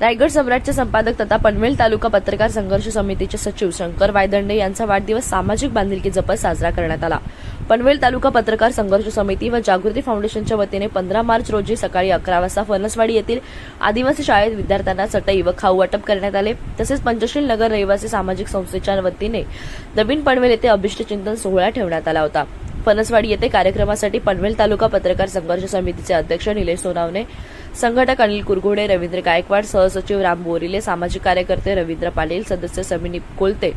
रायगड सम्राटचे संपादक तथा पनवेल तालुका पत्रकार संघर्ष समितीचे सचिव शंकर वायदंडे यांचा वाढदिवस सामाजिक बांधिलकी जपत साजरा करण्यात आला. पनवेल तालुका पत्रकार संघर्ष समिती व जागृती फाउंडेशनच्या वतीने पंधरा मार्च रोजी सकाळी अकरा वाजता फणसवाडी येथील आदिवासी शाळेत विद्यार्थ्यांना चटई व खाऊ वाटप करण्यात आले. तसेच पंचशील नगर रहिवासी सामाजिक संस्थेच्या वतीने नवीन पनवेल येथे अभिष्ट चिंतन सोहळा ठेवण्यात आला होता. फणसवाडी येथे कार्यक्रमासाठी पनवेल तालुका पत्रकार संघर्ष समितीचे अध्यक्ष निलेश सोनावणे संघटक अनिल कुरघोडे रवींद्र गायकवाड सहसचिव राम बोरिले सामाजिक कार्यकर्ते रवींद्र पाटील सदस्य समिनी कोलते.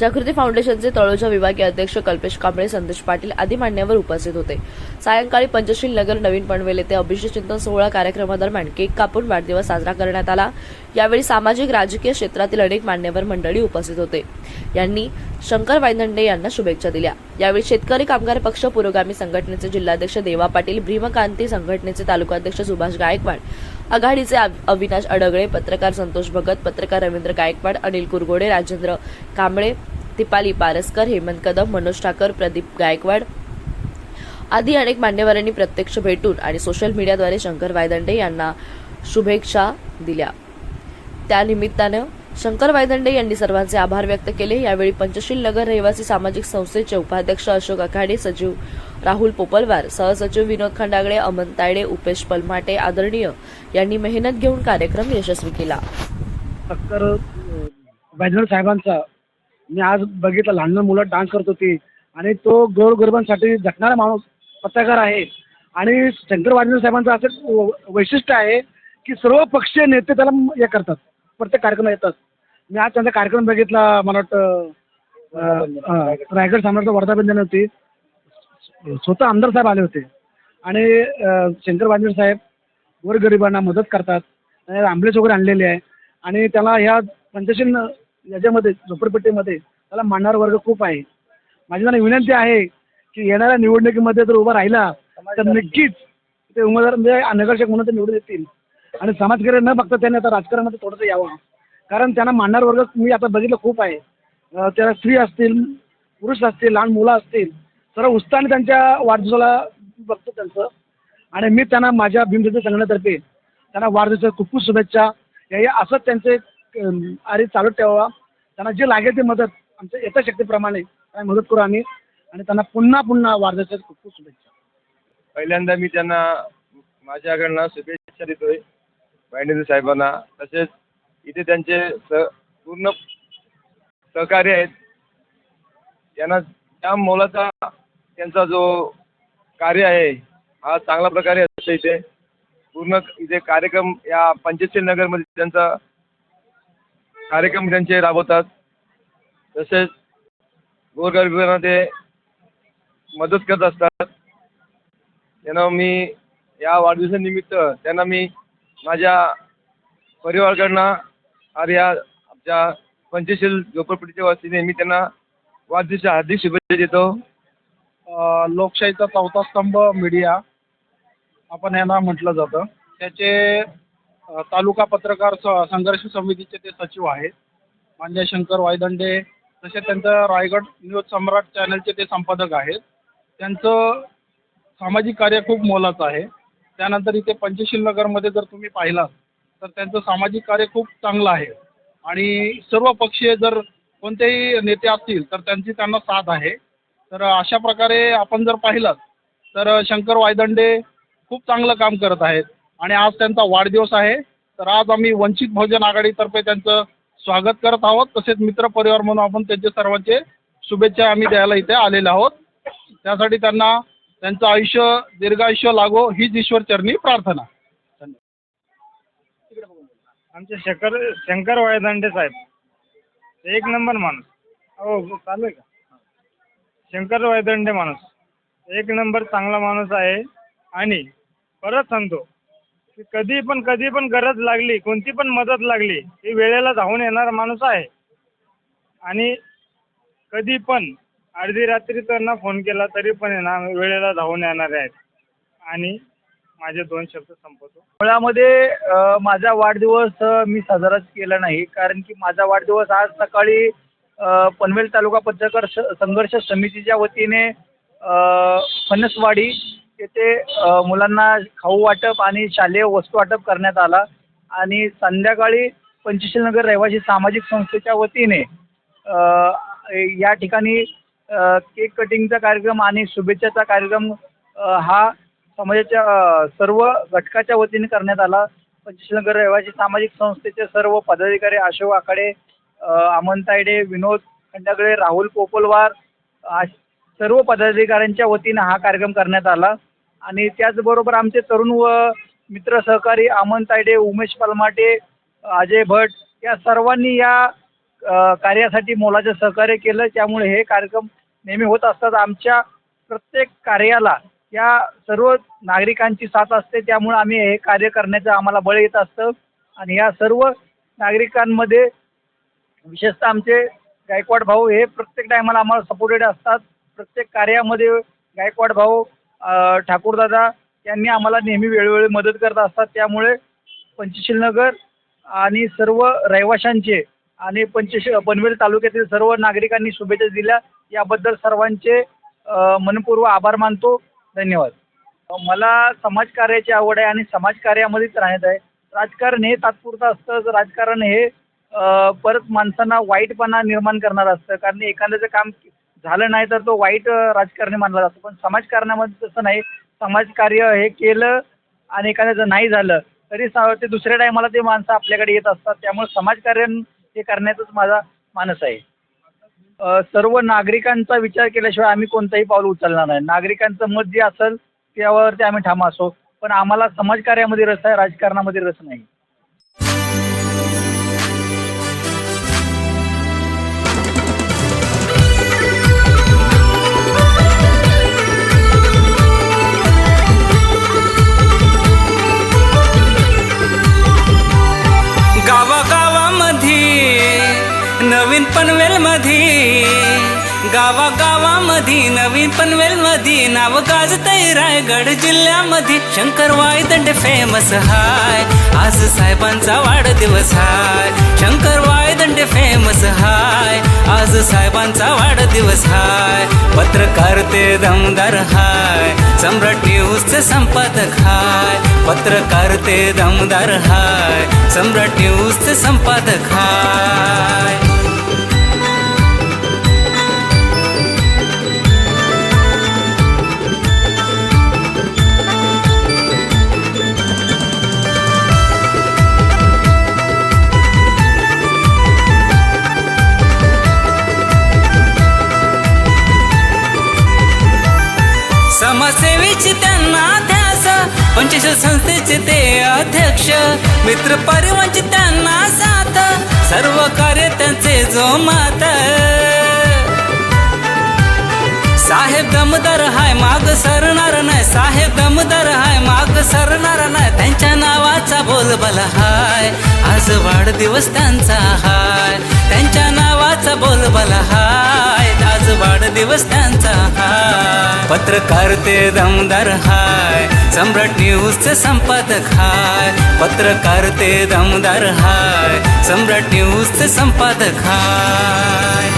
जागृती फाउंडेशनचे तळोजा विभागीय अध्यक्ष कल्पेश कांबळे संदेश पाटील आदी मान्यवर उपस्थित होते. सायंकाळी पंचशील नगर नवीन पनवेल येथे अभिषेक चिंतन सोहळा कार्यक्रमादरम्यान केक कापून वाढदिवस साजरा करण्यात आला. यावेळी सामाजिक राजकीय क्षेत्रातील अनेक मान्यवर मंडळी उपस्थित होते. यांनी शंकर वायनंडे यांना शुभेच्छा दिल्या. यावेळी शेतकरी कामगार पक्ष पुरोगामी संघटनेचे जिल्हाध्यक्ष देवा पाटील भीमकांती संघटनेचे तालुकाध्यक्ष सुभाष गायकवाड आघाडीचे अविनाश अडगळे पत्रकार संतोष भगत पत्रकार रवींद्र गायकवाड अनिल कुरगोडे राजेंद्र कांबळे तिपाली पारसकर हेमंत कदम मनोज ठाकर प्रदीप गायकवाड आदी अनेक मान्यवरांनी प्रत्यक्ष भेटून आणि सोशल मीडियाद्वारे शंकर वायदंडे यांना शुभेच्छा दिल्या. त्यानिमित्तानं शंकर वायदंडे यांनी सर्वांचे आभार व्यक्त केले. यावेळी पंचशील नगर रहिवासी सामाजिक संस्थेचे उपाध्यक्ष अशोक आखाडे सचिव राहुल पोपलवार सहसचिव विनोद खंडागळे अमन तायडे उपेश पलमाटे आदरणीय यांनी मेहनत घेऊन कार्यक्रम यशस्वी केला. तर वैद्यनाथ साहेबांचा मी आज बघितलं लहान लहान मुलं डान्स करत होती आणि तो गोरगरिबांसाठी झटणारा माणूस पत्रकार आहे. आणि शंकर वाजनेर साहेबांचं असं व- वैशिष्ट्य आहे की सर्व पक्षीय नेते त्याला हे करतात प्रत्येक कार्यक्रम येतात. मी आज त्यांचा कार्यक्रम बघितला मला वाटतं रायगड सम्राटचा वर्धापन होती स्वतः आमदार साहेब आले होते. आणि शंकर वाजनेर साहेब गोरगरिबांना मदत करतात. आणि आंबलेच वगैरे आणलेले आहे. आणि त्याला ह्या पंचशील याच्यामध्ये झोपडपट्टीमध्ये त्याला मानणारा वर्ग खूप आहे. माझी त्यांना विनंती आहे की येणाऱ्या निवडणुकीमध्ये जर उभा राहिला तर नक्कीच ते उमेदवार म्हणजे नगरसेवक म्हणून ते निवडून येतील. आणि समाजकार्य न बघता त्यांनी आता राजकारणामध्ये थोडंसं यावं. कारण त्यांना मानणारा वर्ग मी आता बघितलं खूप आहे. त्या स्त्री असतील पुरुष असतील लहान मुलं असतील सर्व उत्साहाने त्यांच्या वाढदिवसाला बघतो त्यांचं. आणि मी त्यांना माझ्या भीमशक्ती संघटनेतर्फे त्यांना वाढदिवसाच्या खूप खूप शुभेच्छा. याही असंच त्यांचे आरे चालू ठेवावा. त्यांना जे लागेल ते मदत आमच्या यथाशक्तीप्रमाणे त्यांना मदत करू आम्ही. आणि त्यांना पुन्हा पुन्हा वाढदिवसाच्या खूप खूप शुभेच्छा. पहिल्यांदा मी त्यांना माझ्याकडनं शुभेच्छा देतोय. वायनेंद्र साहेबांना. तसेच इथे त्यांचे स पूर्ण सहकार्य आहेत. त्यांना त्या मोलाचा त्यांचा जो कार्य आहे हा चांगल्या प्रकारे असतो इथे. पूर्ण इथे कार्यक्रम या पंचशील नगरमध्ये त्यांचा कार्यक्रम त्यांचे राबवतात. तसेच गोरगरिबांना ते मदत करत असतात. त्यांना मी या वाढदिवसानिमित्त त्यांना मी माझ्या परिवाराकडनं आणि या आमच्या पंचशील झोपडपट्टीच्या वतीने मी त्यांना वाढदिवसाच्या हार्दिक शुभेच्छा देतो. लोकशाहीचा चौथा स्तंभ मीडिया आपण यांना म्हटलं जातं. त्याचे तालुका पत्रकार स- संघर्ष समितीचे ते सचिव आहेत. मान्य शंकर वायदंडे तसे त्यांचं रायगड न्यूज सम्राट चॅनलचे ते संपादक आहेत. त्यांचं सामाजिक कार्य खूप मोलाचं आहे. त्यानंतर इथे पंचशील नगरमध्ये जर तुम्ही पाहिलात तर त्यांचं सामाजिक कार्य खूप चांगलं आहे. आणि सर्व पक्षीय जर कोणतेही नेते असतील तर त्यांची त्यांना साथ आहे. तर अशा प्रकारे आपण जर पाहिलं तर शंकर वायदंडे खूप चांगलं काम करत आहेत. आणि आज त्यांचा वाढदिवस आहे. तर आज आम्ही वंचित बहुजन आघाडीतर्फे त्यांचं स्वागत करत आहोत. तसेच मित्रपरिवार म्हणून आपण त्यांचे सर्वांचे शुभेच्छा आम्ही द्यायला इथे आलेले आहोत. त्यासाठी त्यांना त्यांचं आयुष्य दीर्घायुष्य लागो हीच ईश्वर चरणी प्रार्थना. आमचे शंकर शंकर वायदांडे साहेब. एक नंबर माणूस. हो चालू आहे का? शंकर वायदंडे माणूस. एक नंबर चांगला माणूस आहे. आणि परत सांगतो की कधी पण कधी पण गरज लागली कोणती पण मदत लागली ही वेळेला धावून येणारा माणूस आहे. आणि कधी पण अर्धी रात्री त्यांना फोन केला तरी पण आहे ना वेळेला धावून येणारे आहेत. आणि माझे दोन शब्द संपवतो. मुळामध्ये माझा वाढदिवस मी साजराच केला नाही. कारण की माझा वाढदिवस आज सकाळी पनवेल तालुका पत्रकार स- संघर्ष समितीच्या वतीने फणसवाडी येथे मुलांना खाऊ वाटप आणि शालेय वस्तू वाटप करण्यात आला. आणि संध्याकाळी पंचशील नगर रहिवासी सामाजिक संस्थेच्या वतीने या ठिकाणी केक कटिंगचा कार्यक्रम आणि शुभेच्छाचा कार्यक्रम हा समाजाच्या सर्व घटकाच्या वतीने करण्यात आला. पंचशीलनगर रहिवासी सामाजिक संस्थेचे सर्व पदाधिकारी अशोक आखाडे अमन तायडे विनोद खंडागळे राहुल पोपलवार सर्व पदाधिकाऱ्यांच्या वतीनं हा कार्यक्रम करण्यात आला. आणि त्याचबरोबर आमचे तरुण व मित्र सहकारी अमन तायडे उमेश पलमाटे अजय भट या सर्वांनी या कार्यासाठी मोलाचं सहकार्य केलं. त्यामुळे हे कार्यक्रम नेहमी होत असतात. आमच्या प्रत्येक कार्याला या सर्व नागरिकांची साथ असते त्यामुळे आम्ही हे कार्य करण्याचं आम्हाला बळ येत असतं. आणि या सर्व नागरिकांमध्ये विशेषतः आमचे गायकवाड भाऊ हे प्रत्येक टायमाला आम्हाला सपोर्टेड असतात. प्रत्येक कार्यामध्ये गायकवाड भाऊ ठाकूरदादा यांनी आम्हाला नेहमी वेळोवेळी मदत करत असतात. त्यामुळे पंचशील नगर आणि सर्व रहिवाशांचे आणि पंचशी पनवेल तालुक्यातील सर्व नागरिकांनी शुभेच्छा दिल्या. याबद्दल सर्वांचे मनपूर्व आभार मानतो. धन्यवाद. मला समाजकार्याची आवड आहे आणि समाजकार्यामध्येच राहत आहे. राजकारण हे तात्पुरतं असतं. तर राजकारण हे परत माणसांना वाईटपणा निर्माण करणारं असतं. कारण एखाद्याचं काम झालं नाही तर तो वाईट राजकारणी मानला जातो. पण समाजकारणामध्ये तसं नाही. समाजकार्य हे केलं आणि एखाद्याचं नाही झालं तरी सा ते दुसऱ्या टायमाला ते माणसं आपल्याकडे येत असतात. त्यामुळे समाजकार्य हे करण्याचाच माझा मानस आहे. सर्व नागरिकांचा विचार केल्याशिवाय आम्ही कोणतंही पाऊल उचलणार नाही. नागरिकांचं मत जे असेल त्यावरती आम्ही ठाम असो. पण आम्हाला समाजकार्यामध्ये रस आहे राजकारणामध्ये रस नाही. गावा गावामधी नवीन पनवेल मधी नाव गाजतय रायगड जिल्ह्यामध्ये शंकरवाई दंड फेमस हाय. आज साहेबांचा वाढदिवस हाय. शंकरवाई दंड फेमस हाय. आज साहेबांचा वाढदिवस हाय. पत्रकार ते दमदार हाय. सम्राट न्यूजचे संपादक हाय. पत्रकार ते दमदार हाय. सम्राट न्यूजचे संपादक हाय. सेवेची त्यांना ध्यास पंचश संस्थेचे ते अध्यक्ष. मित्र परिवारची त्यांना साथ. सर्व कार्य त्यांचे जो मात साहेब दमदार हाय माग सरणार नाही. साहेब दमदार हाय माग सरणार नाही. त्यांच्या नावाचा बोलबाला हाय. आज वाढदिवस त्यांचा हाय. त्यांच्या नावाचा बोलबाला हाय. आज वाढदिवस त्यांचा हाय. पत्रकार ते दमदार हाय. सम्राट न्यूजचे संपादक हाय. पत्रकार ते दमदार हाय. सम्राट न्यूजचे संपादक हाय.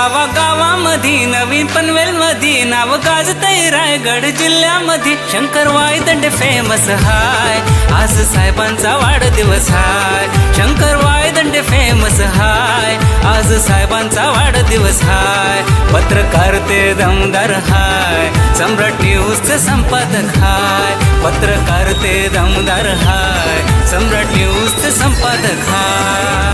गावागावामध्ये नवीन पनवेल मध्ये नाव गाजतय रायगड जिल्ह्यामध्ये शंकरवाई वायदंड फेमस हाय आज साहेबांचा वाढदिवस हाय. शंकरवाई वायदंड फेमस हाय आज साहेबांचा वाढदिवस हाय. पत्रकार ते दमदार हाय सम्राट न्यूजचे संपादक हाय. पत्रकार ते दमदार हाय सम्राट न्यूजचे संपादक हाय.